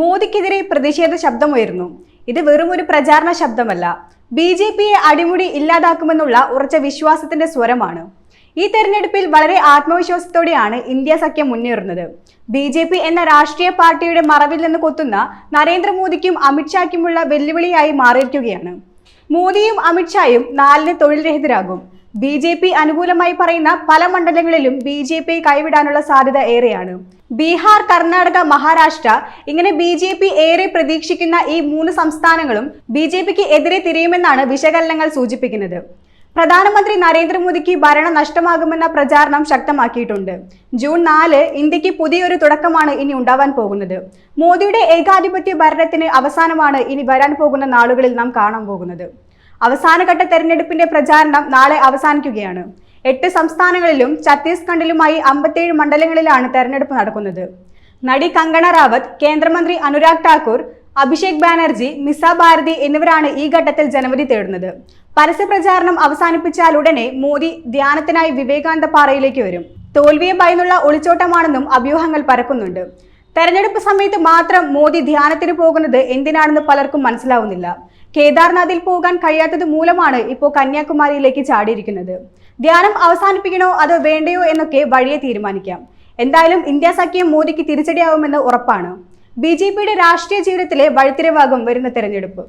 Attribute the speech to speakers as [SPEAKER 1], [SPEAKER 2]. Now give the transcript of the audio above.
[SPEAKER 1] മോദിക്കെതിരെ പ്രതിഷേധ ശബ്ദമുയർന്നു. ഇത് വെറും ഒരു പ്രചാരണ ശബ്ദമല്ല. ബി ജെ പിയെ അടിമുടി ഇല്ലാതാക്കുമെന്നുള്ള ഉറച്ച വിശ്വാസത്തിന്റെ സ്വരമാണ്. ഈ തെരഞ്ഞെടുപ്പിൽ വളരെ ആത്മവിശ്വാസത്തോടെയാണ് ഇന്ത്യ സഖ്യം മുന്നേറുന്നത്. ബി ജെ പി എന്ന രാഷ്ട്രീയ പാർട്ടിയുടെ മറവിൽ നിന്ന് കൊത്തുന്ന നരേന്ദ്രമോദിക്കും അമിത്ഷായ്ക്കുമുള്ള വെല്ലുവിളിയായി മാറിയിരിക്കുകയാണ്. മോദിയും അമിത്ഷായും നാലിന് തൊഴിൽ രഹിതരാകും. ബി ജെ പി അനുകൂലമായി പറയുന്ന പല മണ്ഡലങ്ങളിലും ബി ജെ പി കൈവിടാനുള്ള സാധ്യത ഏറെയാണ്. ബീഹാർ കർണാടക മഹാരാഷ്ട്ര ഇങ്ങനെ ബി ജെ പി ഏറെ പ്രതീക്ഷിക്കുന്ന ഈ മൂന്ന് സംസ്ഥാനങ്ങളും ബി ജെ പിക്ക് എതിരെ തിരിയുമെന്നാണ് വിശകലനങ്ങൾ സൂചിപ്പിക്കുന്നത്. പ്രധാനമന്ത്രി നരേന്ദ്രമോദിക്ക് ഭരണം നഷ്ടമാകുമെന്ന പ്രചാരണം ശക്തമാക്കിയിട്ടുണ്ട്. ജൂൺ നാല് ഇന്ത്യയ്ക്ക് പുതിയൊരു തുടക്കമാണ് ഇനി ഉണ്ടാവാൻ പോകുന്നത്. മോദിയുടെ ഏകാധിപത്യ ഭരണത്തിന് അവസാനമാണ് ഇനി വരാൻ പോകുന്ന നാളുകളിൽ നാം കാണാൻ പോകുന്നത്. അവസാനഘട്ട തെരഞ്ഞെടുപ്പിന്റെ പ്രചാരണം നാളെ അവസാനിക്കുകയാണ്. എട്ട് സംസ്ഥാനങ്ങളിലും ഛത്തീസ്ഗഡിലുമായി അമ്പത്തേഴ് മണ്ഡലങ്ങളിലാണ് തെരഞ്ഞെടുപ്പ് നടക്കുന്നത്. നടി കങ്കണ റാവത്ത് കേന്ദ്രമന്ത്രി അനുരാഗ് ഠാക്കൂർ അഭിഷേക് ബാനർജി മിസ ഭാരതി എന്നിവരാണ് ഈ ഘട്ടത്തിൽ ജനവിധി തേടുന്നത്. പരസ്യ പ്രചാരണം അവസാനിപ്പിച്ചാൽ ഉടനെ മോദി ധ്യാനത്തിനായി വിവേകാനന്ദ പാറയിലേക്ക് വരും. തോൽവിയെ ഭയന്നുള്ള ഒളിച്ചോട്ടമാണെന്നും അഭ്യൂഹങ്ങൾ പരക്കുന്നുണ്ട്. തെരഞ്ഞെടുപ്പ് സമയത്ത് മാത്രം മോദി ധ്യാനത്തിന് പോകുന്നത് എന്തിനാണെന്ന് പലർക്കും മനസ്സിലാവുന്നില്ല. കേദാർനാഥിൽ പോകാൻ കഴിയാത്തത് മൂലമാണ് ഇപ്പോൾ കന്യാകുമാരിയിലേക്ക് ചാടിയിരിക്കുന്നത്. ധ്യാനം അവസാനിപ്പിക്കണോ അതോ വേണ്ടയോ എന്നൊക്കെ വഴിയെ തീരുമാനിക്കാം. എന്തായാലും ഇന്ത്യ സഖ്യം മോദിക്ക് തിരിച്ചടിയാവുമെന്ന് ഉറപ്പാണ്. ബി രാഷ്ട്രീയ ജീവിതത്തിലെ വഴിത്തിരവാകും വരുന്ന തെരഞ്ഞെടുപ്പ്.